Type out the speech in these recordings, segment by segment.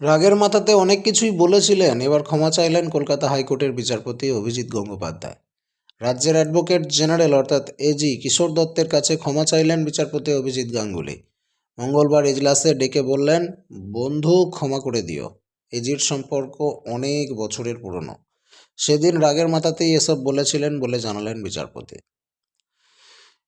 রাগের মাথাতে অনেক কিছুই বলেছিলেন, এবার ক্ষমা চাইলেন কলকাতা হাইকোর্টের বিচারপতি অভিজিৎ গঙ্গোপাধ্যায়। রাজ্যের অ্যাডভোকেট জেনারেল অর্থাৎ এজি কিশোর দত্তের কাছে ক্ষমা চাইলেন বিচারপতি অভিজিৎ গাঙ্গুলি। মঙ্গলবার এজলাসে ডেকে বললেন, বন্ধু, ক্ষমা করে দিও। এজির সম্পর্ক অনেক বছরের পুরনো। সেদিন রাগের মাথাতেই এসব বলেছিলেন বলে জানালেন বিচারপতি।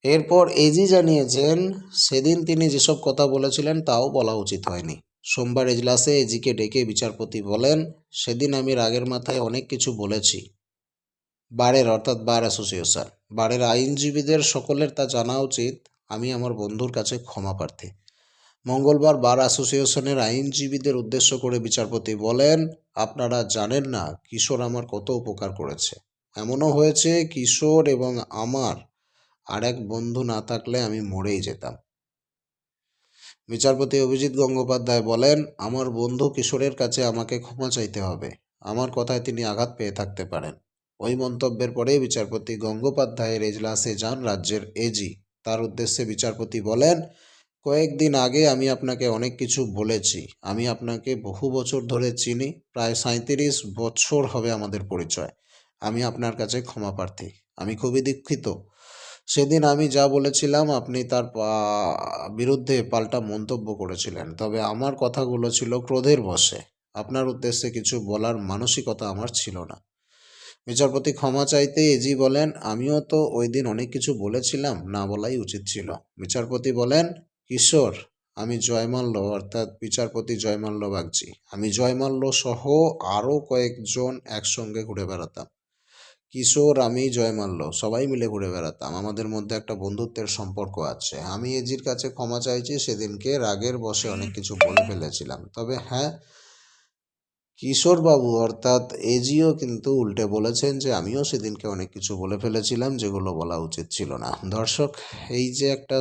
এরপর এজি জানিয়েছেন, সেদিন তিনি যেসব কথা বলেছিলেন তাও বলা উচিত হয়নি। সোমবার এজলাসে এজিকে ডেকে বিচারপতি বলেন, সেদিন আমি রাগের মাথায় অনেক কিছু বলেছি। বারের অর্থাৎ বার অ্যাসোসিয়েশন। বারের আইনজীবীদের সকলের তা জানা উচিত। আমি আমার বন্ধুর কাছে ক্ষমা প্রার্থী। মঙ্গলবার বার অ্যাসোসিয়েশনের আইনজীবীদের উদ্দেশ্য করে বিচারপতি বলেন, আপনারা জানেন না, কিশোর আমার কত উপকার করেছে। এমনও হয়েছে, কিশোর এবং আমার আর এক বন্ধু না থাকলে আমি মরেই যেতাম। বিচারপতি অভিজিৎ গঙ্গোপাধ্যায় বলেন, আমার বন্ধু কিশোরের কাছে আমাকে ক্ষমা চাইতে হবে। আমার কথায় তিনি আঘাত পেয়ে থাকতে পারেন। ওই মন্তব্যের পরে বিচারপতি গঙ্গোপাধ্যায়ের এজলাসে যান রাজ্যের এজি তার উদ্দেশ্যে বিচারপতি বলেন, কয়েকদিন আগে আমি আপনাকে অনেক কিছু বলেছি। আমি আপনাকে বহু বছর ধরে চিনি। প্রায় সাঁত্রিশ বছর হবে আমাদের পরিচয়। আমি আপনার কাছে ক্ষমা প্রার্থী। আমি খুবই দুঃখিত। সেদিন আমি যা বলেছিলাম, আপনি তার বিরুদ্ধে পাল্টা মন্তব্য করেছিলেন। তবে আমার কথাগুলো ছিল ক্রোধের বশে। আপনার উদ্দেশ্যে কিছু বলার মানসিকতা আমার ছিল না। বিচারপতি ক্ষমা চাইতে এজি বলেন, আমিও তো ওই দিন অনেক কিছু বলেছিলাম, না বলাই উচিত ছিল। বিচারপতি বলেন, কিশোর, আমি জয়মাল্য, অর্থাৎ বিচারপতি জয়মাল্য বাগচি। আমি জয়মাল্য সহ আরও কয়েকজন একসঙ্গে ঘুরে বেড়াতাম। কিশোর আমি জয়মাল্য সবাই মিলে ঘুরে বেড়াতাম। আমাদের মধ্যে একটা বন্ধুত্বের সম্পর্ক আছে। আমি এজির কাছে ক্ষমা চাইছি, সেদিনকে রাগের বসে অনেক কিছু বলে ফেলেছিলাম। তবে হ্যাঁ কিশোরবাবু, অর্থাৎ এজিও কিন্তু উল্টে বলেছেন যে, আমিও সেদিনকে অনেক কিছু বলে ফেলেছিলাম, যেগুলো বলা উচিত ছিল না। দর্শক, এই যে একটা